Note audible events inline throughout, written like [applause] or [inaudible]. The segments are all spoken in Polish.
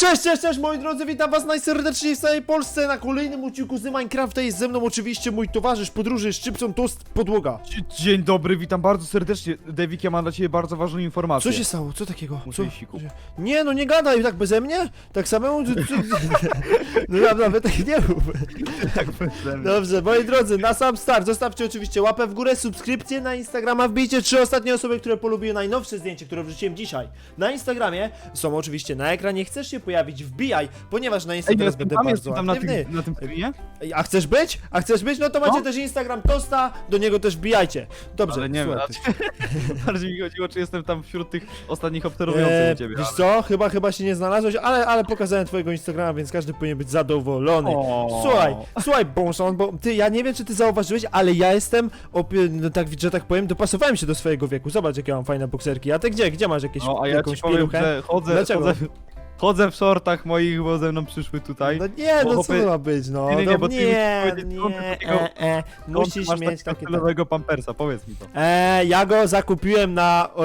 Cześć, cześć, cześć moi drodzy, witam was najserdeczniej w całej Polsce na kolejnym odcinku z Minecrafta jest ze mną oczywiście mój towarzysz podróży Szczypson Toast Podłoga. Dzie- Dzień dobry, witam bardzo serdecznie. Dewik, ja mam dla ciebie bardzo ważną informację. Co się stało? Co takiego? Co? Nie, no nie gadaj tak beze mnie, tak samemu... [laughs] No ja nawet tak nie mów. [laughs] tak beze mnie. Dobrze, moi drodzy, na sam start zostawcie oczywiście łapę w górę, subskrypcję na Instagrama, wbijcie trzy ostatnie osoby, które polubiły najnowsze zdjęcie, które wrzuciłem dzisiaj. Na Instagramie są oczywiście na ekranie, chcesz się pojawić, wbijaj, ponieważ na Ej, Instagramie jest będę tam, bardzo tam na aktywny. tym, na tym? Ej, A chcesz być? A chcesz być? No to macie No. też Instagram Tosta, do niego też wbijajcie. Dobrze, Ale nie wiem, słuchaj. bardziej [laughs] mi chodziło, czy jestem tam wśród tych ostatnich obserwujących Eee, u ciebie. wiesz ale- co, chyba chyba się nie znalazłeś, ale, ale pokazałem twojego Instagrama, więc każdy powinien być zadowolony. O. Słuchaj, słuchaj, Bonson, bo ty, ja nie wiem czy ty zauważyłeś, ale ja jestem, opie- no tak, że tak powiem, dopasowałem się do swojego wieku. Zobacz jakie mam fajne bokserki. A ty gdzie? Gdzie masz jakieś, No, a ja jakąś ci powiem, pieluchę? że chodzę, Dlaczego? chodzę, chodzę w shortach moich, bo ze mną przyszły tutaj. No nie, no co to ma być, no, Nie, nie, no nie, bo ty nie, musisz powiedzieć, skąd nie, takiego- e, e, Skąd musisz masz mieć takiego takie... stylowego pampersa, powiedz mi to. E, ja go zakupiłem na e,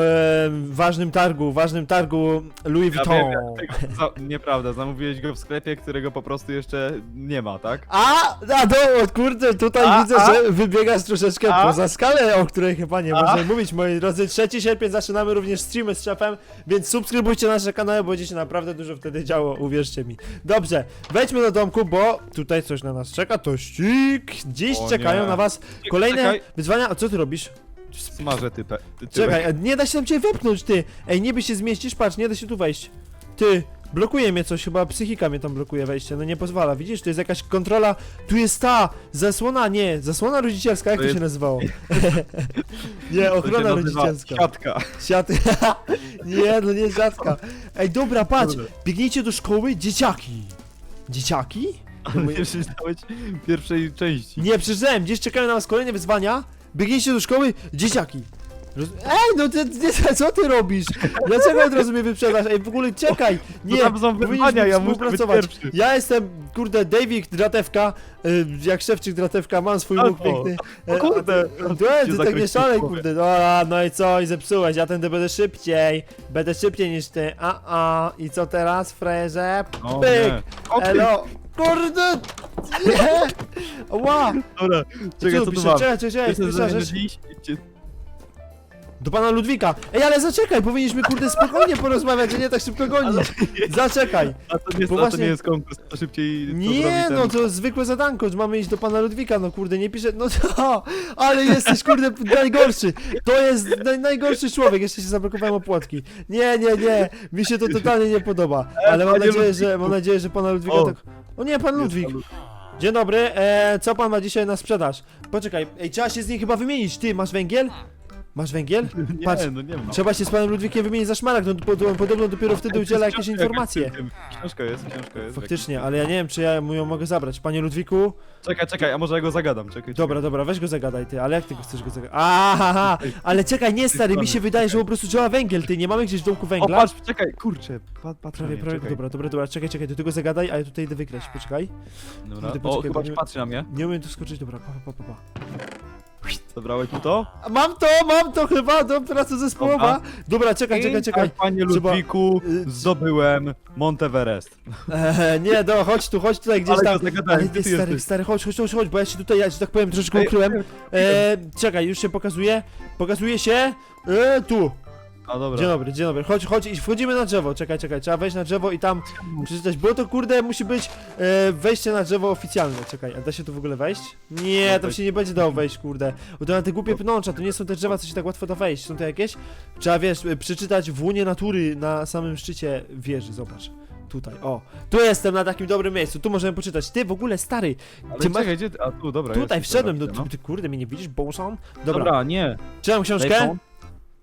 ważnym targu, ważnym targu Louis Ja Vuitton. wiem, tego- za, nieprawda, zamówiłeś go w sklepie, którego po prostu jeszcze nie ma, tak? A, a no, kurde, tutaj A, widzę, a? że wybiegasz troszeczkę A? poza skalę, o której chyba nie A? można mówić, moi drodzy. 3 sierpień zaczynamy również streamy z szefem, więc subskrybujcie nasze kanały, bo będzie się naprawdę dużo wtedy działo, uwierzcie mi. Dobrze, wejdźmy do domku, bo tutaj coś na nas czeka, tościk. Dziś O czekają nie. na was kolejne Czekaj. wyzwania. A co ty robisz? Smażę typę. Ty. Czekaj, a nie da się tam cię wepchnąć, ty. Ej, niby się zmieścisz, patrz, nie da się tu wejść. Ty, blokuje mnie coś, chyba psychika mnie tam blokuje wejście, no nie pozwala, widzisz, to jest jakaś kontrola, tu jest ta, zasłona, nie, zasłona rodzicielska, jak To to, się jest- nazywało? [laughs] nie, To ochrona rodzicielska. Siatka. Siaty, [laughs] [laughs] nie, no nie siatka. Ej, dobra, patrz, Dobra. biegnijcie do szkoły, dzieciaki. Dzieciaki? No Nie przeczytałeś pierwszej części. Nie, przeczytałem, gdzieś czekają na was kolejne wyzwania. Biegnijcie do szkoły, dzieciaki. Roz... Ej, no ty, ty, co ty robisz? Dlaczego od razu mnie wyprzedasz? Ej, w ogóle czekaj! Nie, No tam są wyzwania, ja muszę być współpracować. pierwszy. Ja jestem, kurde, Davik Dratewka, y, jak szewczyk Dratewka, mam swój O, łuk piękny. o kurde, a ty- ty, tak nie szalej, kurde. Dobra, no i co? I zepsułeś, ja tędy będę szybciej. Będę szybciej niż ty. A, a. I co teraz, frajerze? O Pyk! nie. O, ty- Elo! Kurde! [laughs] Nie! Ła! Dobra, czekaj, co tu mam? Czekaj, czekaj, czekaj, Wiesz, co piszesz? zrobimy dziś? Cie- Do pana Ludwika. Ej, ale zaczekaj, powinniśmy kurde spokojnie porozmawiać, a nie tak szybko gonić. Zaczekaj. A to, nie, Bo a to właśnie- nie jest konkurs, to szybciej to Nie, zrobi no ten... to zwykłe zadanko, że mamy iść do pana Ludwika, no kurde, nie pisze, no to, ale jesteś kurde najgorszy. To jest naj, najgorszy człowiek, jeszcze się zablokowałem opłatki. Nie, nie, nie, mi się to totalnie nie podoba. Ale mam panie nadzieję, że, Ludwiku. mam nadzieję, że pana Ludwika O. tak... O nie, pan Ludwik. Dzień dobry, e, co pan ma dzisiaj na sprzedaż? Poczekaj, ej, trzeba się z niej chyba wymienić, ty, masz węgiel? Masz węgiel? [laughs] Nie, Patrz, no nie ma. Trzeba się z panem Ludwikiem wymienić za szmaragd, no pod- podobno dopiero wtedy udziela jakieś informacje. Książka jest, książka jest. Faktycznie, ale ja nie wiem, czy ja mu ją mogę zabrać. Panie Ludwiku? Czekaj, czekaj, a może ja go zagadam, czekaj. Dobra, dobra, weź go zagadaj ty, ale jak ty go chcesz go zagadać? Aha, ale czekaj, nie stary, mi się wydaje, że po prostu działa węgiel, ty, nie mamy gdzieś w domku O, węgla? patrz, czekaj, kurczę, pat, patrz Prawie, prawie, czekaj. dobra, dobra, dobra, czekaj, czekaj, ty tego zagadaj, a ja tutaj idę wykraść, poczekaj. Dobra. Kurde, O, poczekaj, chyba bo ci nie- patrzy na mnie. Nie umiem tu skoczyć, dobra, pa, pa, pa, pa. Zabrałeś mu to? A Mam to, mam to chyba, do pracy zespołowa. Dobra, czekaj, czekaj, czekaj. Tak, panie Trzeba- Ludwiku, y, zdobyłem Monteverest. Eee, nie, do, chodź tu, chodź tutaj gdzieś Ale tam. go zagadałem, Ale gdzie ty ty stary, jesteś? stary, chodź, chodź, chodź, chodź, bo ja się tutaj, ja że tak powiem, troszeczkę Ej, ukryłem. Eee, czekaj, już się pokazuje. Pokazuje się. Eee, tu. A dobra. Dzień dobry, dzień dobry. Chodź, chodź i wchodzimy na drzewo. Czekaj, czekaj, trzeba wejść na drzewo i tam przeczytać, bo to kurde musi być e, wejście na drzewo oficjalne. Czekaj, a da się tu w ogóle wejść? Nie, tam się nie będzie dało wejść, kurde. Bo to na te głupie pnącza, to nie są te drzewa, co się tak łatwo da wejść. Są to jakieś? Trzeba, wiesz, e, przeczytać w łunie natury na samym szczycie wieży, zobacz. Tutaj, o. Tu jestem na takim dobrym miejscu, tu możemy poczytać. Ty, w ogóle, stary, Ale ty masz- czekaj, gdzie ty? A tu, dobra. tutaj jest, wszedłem, dobra, ty, ty kurde, mnie nie widzisz, Bołson? Dobra. Dobra, dobra, nie. czytam Daj książkę.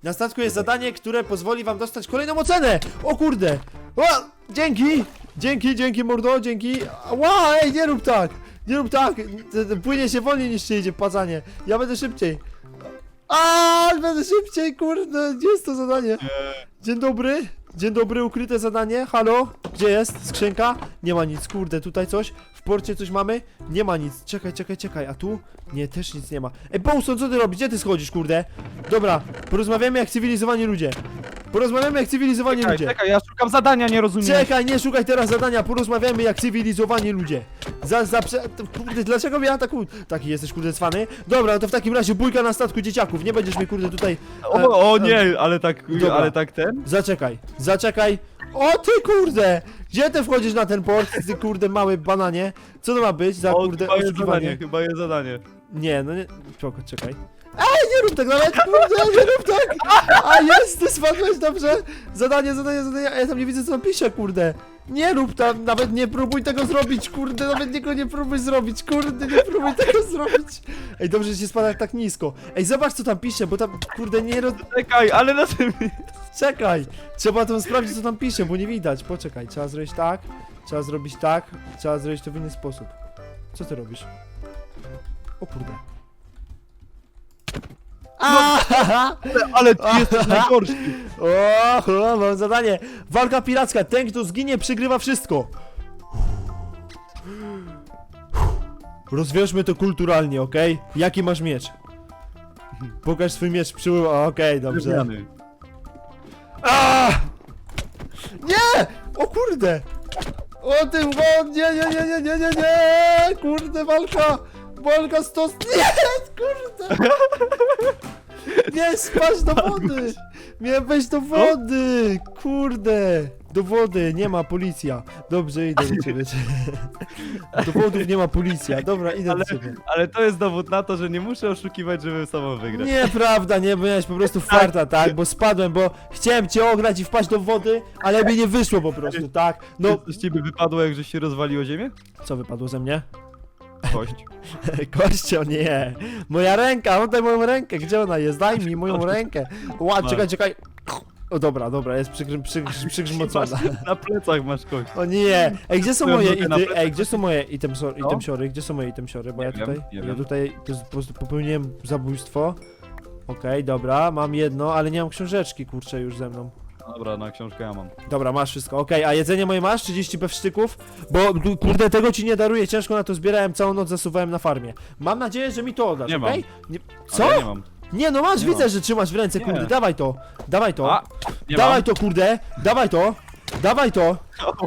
Na statku jest zadanie, które pozwoli wam dostać kolejną ocenę! O kurde! O, dzięki! Dzięki, dzięki mordo, dzięki! Ła, ej, nie rób tak! Nie rób tak! Płynie się wolniej niż się idzie, płacanie. Ja będę szybciej. A, będę szybciej, kurde, gdzie jest to zadanie? Dzień dobry, dzień dobry, ukryte zadanie, halo? Gdzie jest? Skrzynka? Nie ma nic, kurde, tutaj coś? W porcie coś mamy? Nie ma nic, czekaj, czekaj, czekaj, a tu? Nie, też nic nie ma. Ej, Bowson, co ty robisz? Gdzie ty schodzisz, kurde? Dobra, porozmawiamy jak cywilizowani ludzie. Porozmawiamy jak cywilizowani Czekaj, ludzie. czekaj, ja szukam zadania, nie rozumiem. Czekaj, nie szukaj teraz zadania, porozmawiamy jak cywilizowani ludzie. Za, za, prze... to, kurde, dlaczego mnie atakują? Taki jesteś, kurde, cwany? Dobra, no to w takim razie bójka na statku dzieciaków, nie będziesz mnie, kurde, tutaj... O, o nie, ale tak, Dobra. ale tak ten? Zaczekaj, zaczekaj. O ty kurde! Gdzie ty wchodzisz na ten port, ty kurde mały bananie? Co to ma być za O, kurde chyba jest oszukiwanie? zadanie, chyba jest zadanie. Nie, no nie. Czekaj. Ej, nie rób tak nawet, kurde, nie rób tak! A jest, ty spadłeś, dobrze? Zadanie, zadanie, zadanie, a ja tam nie widzę co tam pisze, kurde. Nie rób tam, nawet nie próbuj tego zrobić, kurde, nawet niego nie próbuj zrobić, kurde, nie próbuj tego zrobić. Ej, dobrze, że się spada tak nisko. Ej, zobacz co tam pisze, bo tam, kurde, nie roz... Czekaj, ale na tym... Czekaj! Trzeba tam sprawdzić co tam pisze, bo nie widać. Poczekaj, trzeba zrobić tak, trzeba zrobić tak, trzeba zrobić to w inny sposób. Co ty robisz? O kurde. A! [laughs] Ale ty jesteś najgorszy. [laughs] O, o, mam zadanie. Walka piracka. Ten, kto zginie, przegrywa wszystko. Rozwiążmy to kulturalnie, okej? Jaki masz miecz? Pokaż swój miecz przy... Okej, dobrze. A! Nie! O kurde! O ty o, nie, nie, nie, nie, nie, nie, nie! Kurde, walka! Walka stos... Nie! Kurde! [laughs] Nie, spaść do wody! Miałem wejść do wody! Kurde! Do wody, nie ma policja. Dobrze, idę do ciebie. Do wodów nie ma policja. Dobra, idę Ale- do ciebie. Ale to jest dowód na to, że nie muszę oszukiwać, żeby sobą wygrać. Nieprawda, nie, bo miałeś po prostu farta, tak? Bo spadłem, bo chciałem cię ograć i wpaść do wody, ale mi nie wyszło po prostu, tak? No, No. Coś z ciebie wypadło, jak żeś się rozwalił o ziemię? co wypadło ze mnie? Kość. [laughs] Kościo, nie. Moja ręka, oddaj moją rękę, gdzie ona jest? Daj mi moją [laughs] rękę. Ła, czekaj, czekaj. O dobra, dobra, jest przygr- przygr- [laughs] przygrzmocona. Na plecach masz kość. O nie! Ej, gdzie są moje nogę na ity, plecach ej, gdzie są moje itemso- No. itemsiory? Gdzie są moje itemsiory? Bo ja Nie wiem, tutaj, nie ja wiem. tutaj to jest po prostu popełniłem zabójstwo. Okej, dobra, mam jedno, ale nie mam książeczki, kurczę, już ze mną. Dobra, na książkę ja mam. Dobra, masz wszystko, okej, a jedzenie moje masz? 30 pewsztyków? Bo tu, kurde, tego ci nie daruję, ciężko na to zbierałem, całą noc zasuwałem na farmie. Mam nadzieję, że mi to oddasz, Nie okej? Nie, co? Ale ja nie mam. Nie, no masz, Nie widzę, mam. że trzymasz w ręce, Nie. kurde, dawaj to, dawaj to, A, nie dawaj mam. to, kurde, dawaj to, dawaj to,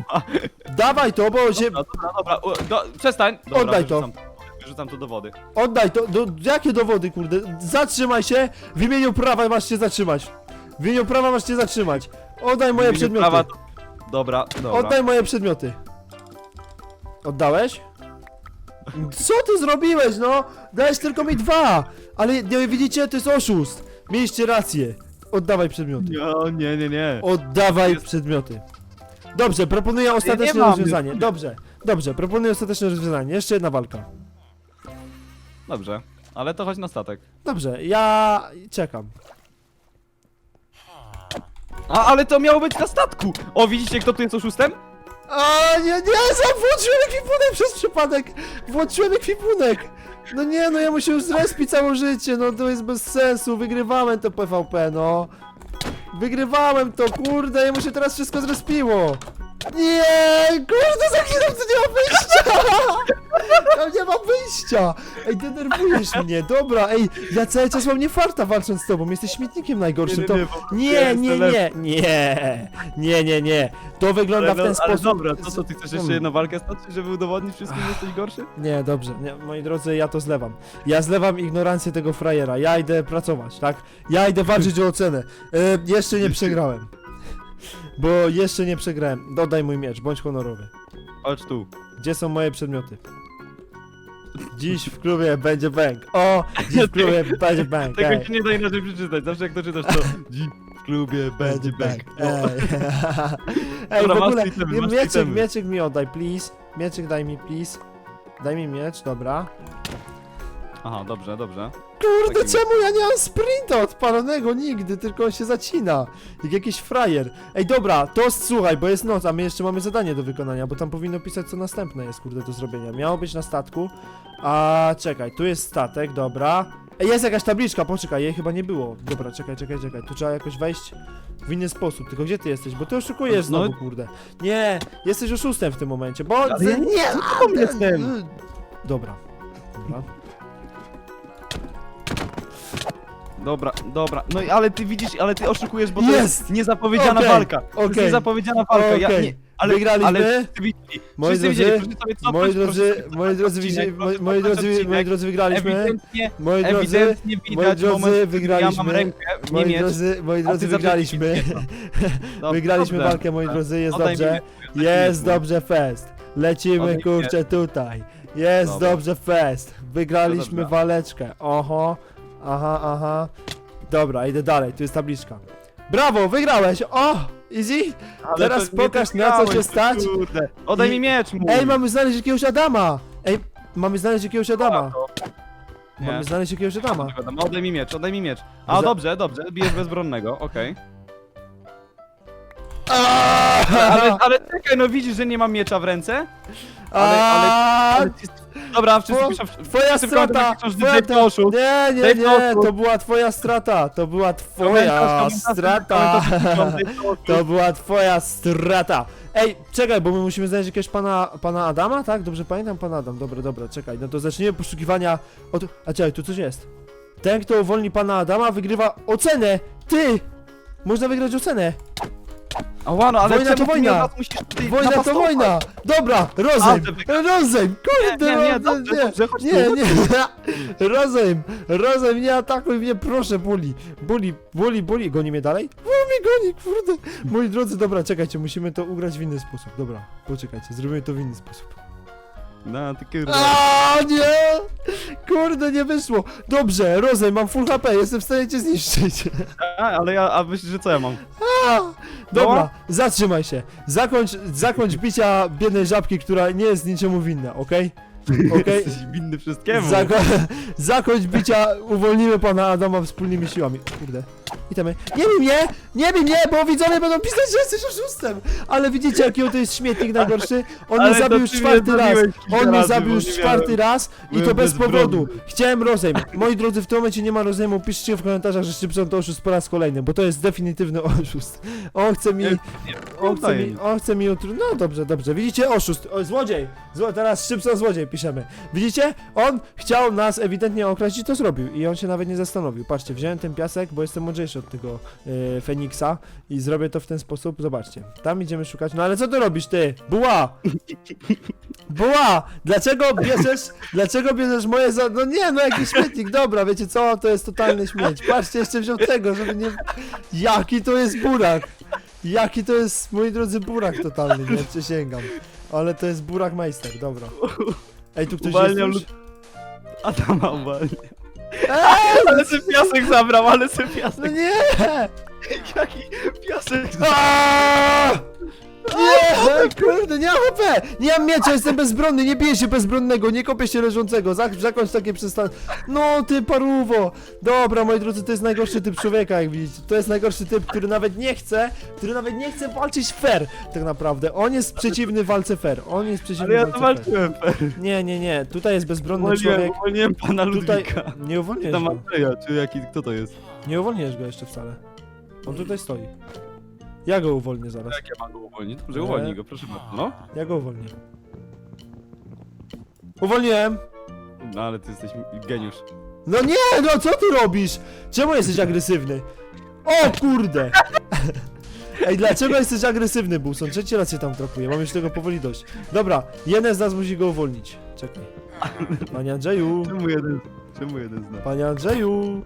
[laughs] dawaj to, bo się, Dobra, dobra, dobra. Do, przestań. Dobra, Oddaj to. wyrzucam Wyrzucam to do wody. oddaj to, do, jakie dowody, kurde, zatrzymaj się, w imieniu prawa masz się zatrzymać, w imieniu prawa masz się zatrzymać, oddaj moje imieniu przedmioty, prawa Dobra, dobra. oddaj moje przedmioty. Oddałeś? Co ty zrobiłeś, no? Dałeś tylko mi dwa! Ale nie widzicie, to jest oszust! Mieliście rację. Oddawaj przedmioty. No, nie, nie, nie. Oddawaj Jest- przedmioty. Dobrze, proponuję ostateczne mam, rozwiązanie. Dobrze, dobrze, proponuję ostateczne rozwiązanie. Jeszcze jedna walka. Dobrze. Ale to chodź na statek. Dobrze, ja czekam. A, ale to miało być na statku! O, widzicie kto tu jest oszustem? A nie, nie, za- włączyłem ekwipunek przez przypadek! Włączyłem ekwipunek! No nie, no ja muszę już zrespić całe życie, no to jest bez sensu, wygrywałem to PvP, no. Wygrywałem to, kurde, ja muszę teraz wszystko zrespiło. Nie, kurde, zaklinam, to nie ma wyjścia! Tam nie ma wyjścia! Ej, denerwujesz mnie, dobra, ej, ja cały czas mam niefarta walcząc z tobą, jesteś śmietnikiem najgorszym, to... Nie, nie, nie, nie, nie, nie, nie. To wygląda w ten no, ale sposób. dobra, to co, ty chcesz jeszcze Hmm. jedną walkę stoczyć, żeby udowodnić wszystkim, że jesteś gorszy? Nie, dobrze, nie, moi drodzy, ja to zlewam. Ja zlewam ignorancję tego frajera. Ja idę pracować, tak? Ja idę walczyć o ocenę. E, jeszcze nie przegrałem. Bo jeszcze nie przegrałem. Dodaj mój miecz, bądź honorowy. Chodź tu. Gdzie są moje przedmioty? Dziś w klubie będzie bang. O, dziś w klubie [laughs] będzie bang. Tego Ej, ci nie da inaczej przeczytać. Zawsze jak to czytasz, to dziś w klubie będzie bang. Ej, O. [laughs] Ej w Dobra, masz ogóle, itemy, masz mieczyk, itemy. mieczyk mi oddaj, please. Mieczyk daj mi, please. Daj mi miecz, dobra. Aha, dobrze, dobrze. Kurde, Taki- czemu ja nie mam sprinta odpalonego nigdy, tylko on się zacina. Jak jakiś frajer. Ej, dobra, to słuchaj, bo jest noc, a my jeszcze mamy zadanie do wykonania, bo tam powinno pisać co następne jest, kurde, do zrobienia. Miało być na statku, a czekaj, tu jest statek, dobra. Ej, jest jakaś tabliczka, poczekaj, jej chyba nie było. Dobra, czekaj, czekaj, czekaj, tu trzeba jakoś wejść w inny sposób, tylko gdzie ty jesteś, bo ty oszukujesz No- znowu, kurde. Nie, jesteś oszustem w tym momencie, bo... Ale ja nie- jestem? Dobra, dobra. Dobra, dobra. No i ale ty widzisz, ale ty oszukujesz, bo to Jest! jest niezapowiedziana Okej, walka. To jest okej. niezapowiedziana walka. Ja, Okej. nie, ale, Wygraliśmy? ale ty widzieli. Moi Wszyscy drodzy, proszę sobie cofnąć, Moi drodzy, moi drodzy, odcinek, moi, proszę moi cofnąć drodzy, moi odcinek. drodzy, wygraliśmy. Ewidentnie, Moi drodzy, ewidentnie moi widać drodzy, moment, w którym wygraliśmy. Ja mam rękę, nie moi drodzy, moi a drodzy, ty wygraliśmy. [laughs] Dobra, Wygraliśmy walkę, moi drodzy, jest Oddaj mi dobrze. mi Jest dobrze fest. Lecimy kurczę tutaj. Jest Dobra. dobrze fest. Wygraliśmy Dobra. waleczkę. Oho. Aha, aha. Dobra, idę dalej, tu jest tabliczka. Brawo, wygrałeś! O! Easy! Ale Teraz to pokaż, na co się stać. Kurde. Oddaj I- mi miecz, mój. Ej, mamy znaleźć jakiegoś Adama! Ej, mamy znaleźć jakiegoś Adama. Nie. Mamy znaleźć jakiegoś Adama. Nie wiadomo, Oddaj mi miecz, oddaj mi miecz. A, Za- dobrze, dobrze, bijesz bezbronnego, okej. Ale, ale czekaj, no widzisz, że nie mam miecza w ręce? Ale, ale, ale Dobra, wszyscy Two- piszą... Twoja wszyscy w strata! komentarzach piszą, że Twoja Dave to oszust. Nie, nie, Dave nie, to to była twoja strata. To była twoja Komentarz, strata. komentarz, komentarz, Dave to oszust. To była twoja strata. Ej, czekaj, bo my musimy znaleźć jakiegoś pana, pana Adama, tak? Dobrze pamiętam, pan Adam. Dobra, dobra, czekaj. No to zacznijmy poszukiwania od... A czekaj, tu coś jest. Ten, kto uwolni pana Adama, wygrywa ocenę. Ty! Można wygrać ocenę. Ała, no, ale Wojna to ty wojna. mnie od razu musisz tutaj Wojna to napastować? wojna! Dobra, rozejm! Rozejm! Kurde, Nie, nie, nie, rozejm, dobrze, dobrze, chodź nie, nie, [laughs] rozejm! Rozejm, nie atakuj mnie, proszę, buli! Buli, buli, buli, goni mnie dalej? O, mnie goni, kurde! Moi drodzy, dobra, czekajcie, musimy to ugrać w inny sposób, dobra, poczekajcie, zrobimy to w inny sposób. No, ty kurde. A nie! Kurde, nie wyszło! Dobrze, rozejm, mam full HP, jestem w stanie cię zniszczyć. A, ale ja, a myślisz, że co ja mam? A! Dobra, No. zatrzymaj się. Zakończ, zakończ bicia biednej żabki, która nie jest niczemu winna, okej? [laughs] Okej? Jesteś winny wszystkiemu. Zako [laughs] zakończ bicia, uwolnimy pana Adama wspólnymi siłami. Kurde. Witamy. Nie bij mnie! Nie bij mnie, bo widzowie będą pisać, że jesteś oszustem! Ale widzicie, jaki to jest śmietnik najgorszy? On Ale mnie to zabił już ty mnie czwarty raz. zabiłeś kilka On mnie razy, zabił bo już nie czwarty miałem- raz i to bez powodu. Chciałem rozejm. Moi drodzy, w tym momencie nie ma rozejmu. Piszcie w komentarzach, że Szybson to oszust po raz kolejny, bo to jest definitywny oszust. On chce mi... On chce mi, on chce mi utru... No dobrze, dobrze. Widzicie? Oszust. O, złodziej. Zło... Teraz Szybson złodziej piszemy. Widzicie? On chciał nas ewidentnie okraść i to zrobił. I on się nawet nie zastanowił. Patrzcie, wziąłem ten piasek, bo jestem mądrzejszy od tego e, Feniksa i zrobię to w ten sposób. Zobaczcie. Tam idziemy szukać. No ale co ty robisz, ty? Buła! [laughs] Buła! Dlaczego bierzesz, dlaczego bierzesz moje za... No nie, no jakiś śmietnik, dobra, wiecie co? To jest totalny śmieć. Patrzcie, jeszcze wziął tego, żeby nie... Jaki to jest burak! Jaki to jest, moi drodzy, burak totalny, nie przysięgam. Ale to jest burak majster, dobra. Ej, tu ktoś Uwalniam jest już? Adama uwalnia. Eee, Ale sobie piasek zabrał, ale sobie no piasek. nie! [laughs] Jaki piasek Aaaa! Nie, kurde, nie mam HP! Nie mam miecza, jestem bezbronny, nie biję się bezbronnego, nie kopię się leżącego, Zak zakończ takie przestan... No ty paruwo! Dobra, moi drodzy, to jest najgorszy typ człowieka, jak widzicie. To jest najgorszy typ, który nawet nie chce, który nawet nie chce walczyć fair, tak naprawdę. On jest przeciwny walce fair, on jest przeciwny Ale ja to walce fair. walczyłem. Nie, nie, nie, tutaj jest bezbronny Uwolniłem, człowiek. uwolniłem pana Tutaj Ludwika. nie uwolniłeś Tam go. Andrzeja, czy jaki, kto to jest? Nie uwolniłeś go jeszcze wcale. On tutaj stoi. Ja go uwolnię zaraz. Jak ja mam go uwolnić? Dobrze, uwolnij go, proszę bardzo. No. Ja go uwolnię. Uwolniłem! No ale ty jesteś geniusz. No nie, no co ty robisz? Czemu jesteś agresywny? O kurde! [laughs] Ej, dlaczego jesteś agresywny, Bulson? Trzeci raz się tam trapuję, mam już tego powoli dość. Dobra, jeden z nas musi go uwolnić. Czekaj. Panie Andrzeju, Czemu jeden, czemu jeden zna? panie Andrzeju.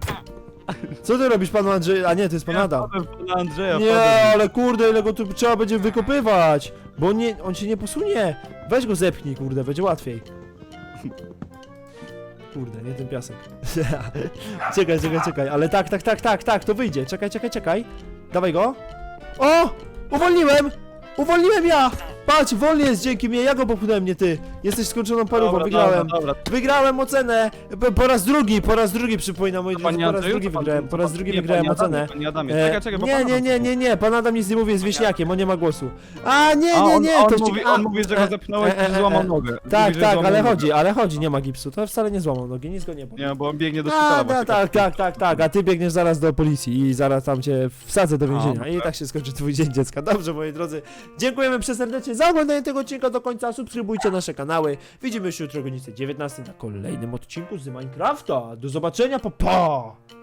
Co ty robisz, panu Andrzeju? A nie, to jest pan Adam. Pana Andrzeja, Nie, ale kurde, ile go tu trzeba będzie wykopywać. Bo on, nie, on się nie posunie. Weź go zepchnij, kurde, będzie łatwiej. Kurde, nie ten piasek. [laughs] czekaj, czekaj, czekaj, ale tak, tak, tak, tak, tak, to wyjdzie. Czekaj, czekaj, czekaj. Dawaj go. O! Uwolniłem! Uwolniłem ja! Patrz, wolny jest dzięki mnie, ja go popchnąłem, nie ty. Jesteś skończoną Dobra, wygrałem. Dobra, dobra. Wygrałem ocenę! Po, po raz drugi, po raz drugi przypominam, moi drodzy, Panie po raz Andrzeju, drugi to pan- wygrałem, po to raz pan- drugi nie, wygrałem panie ocenę. Adamie, Panie Adamie, E, czekaj, czekaj, bo nie, pan nie, Adam nie, nie, nie, pan Adam nic nie mówi, jest wieśniakiem, on nie ma głosu. A, nie, A nie, on, nie, on, to mówi, a, on mówi, że go e, zepchnąłeś e, e, i złamał e, nogę. Tak, mówi, że tak, złamał ale nogę. chodzi, ale chodzi, nie ma gipsu, to wcale nie złamał nogi, nic go nie boli. Nie, bo on biegnie do A, szpitala da, właśnie. tak, tak, tak, tak, a ty biegniesz zaraz do policji i zaraz tam cię wsadzę do więzienia no i tak. tak się skończy twój dzień dziecka. Dobrze, moi drodzy, dziękujemy przeserdecznie za oglądanie tego odcinka do końca, subskrybujcie nasze kanały, widzimy się jutro o godzinie 19 na kolejnym odcinku z Minecrafta. Do zobaczenia, pa pa!